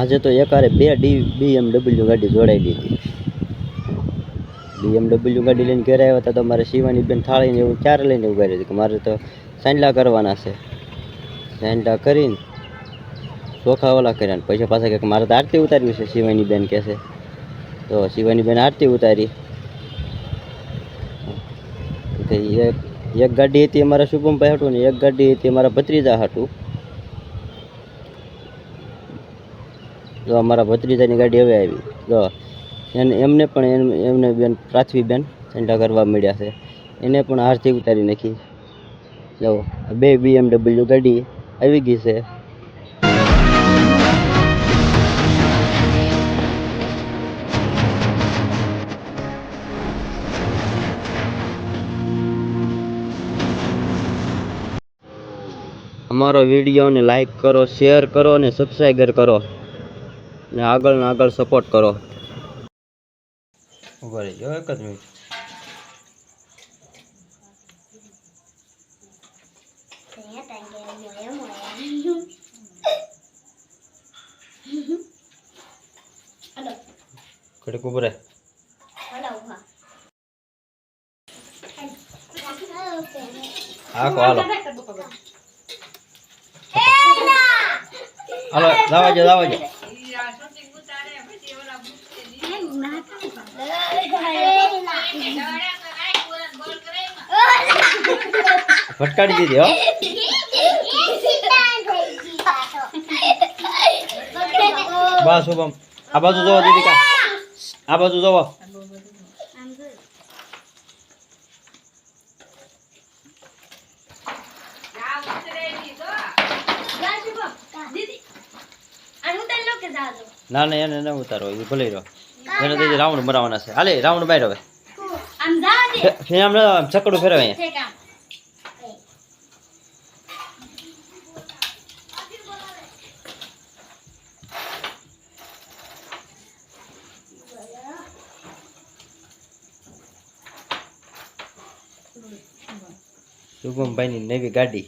આજે તો એકારે બે ડી બીએમડબલ્યુ ગાડી જોડાઈ દીધી બીએમડબલ્યુ ગાડી લઈને ઘરે આવ્યા હતા તો મારે શિવાની બેન થાળીને એવું ક્યારે લઈને ઊભા હતી કે મારે તો સાંડલા કરવાના છે. સાંડલા કરીને ચોખા ઓલા કર્યા પૈસા પછી કે મારે તો આરતી ઉતારવી છે, શિવાની બેન કહે છે. તો શિવાની બેન આરતી ઉતારી. એક ગાડી હતી અમારા શુભમભાઈ હતું ને એક ગાડી હતી અમારા ભત્રીજા હાટું. જો અમારા ભત્રીજાની ગાડી હવે આવી. જો, એને, એમને પણ એમ- એમને બેન પ્રાથવીબેન બેન સેન્ટા કરવા મળ્યા છે. એને પણ હારથી ઉતારી નાખી. જો, બે બીએમડબલ્યુ ગાડી આવી ગઈ છે. અમારો વિડીયોને લાઈક કરો, શેર કરો અને સબસ્ક્રાઈબર કરો. ને આગળ ને આગળ સપોર્ટ કરો. ઊભા રહેજો એક જ મિનિટ ઘડીક ઊભો રહે. હાલો. હાલો લાવા જો લાવા જો ફટકાડી દીધી હો. બસ શુભમ આ બાજુ જોવો દીદી કા આ બાજુ જોવો. ના ના એને ના ઉતારો એ ભલે રહો એને તો રાઉન્ડ મરાવવાના છે. હાલે રાઉન્ડ બાય હવે. આમ આમ ચકડું ફેરવે અહીંયા. શુભમભાઈની નવી ગાડી.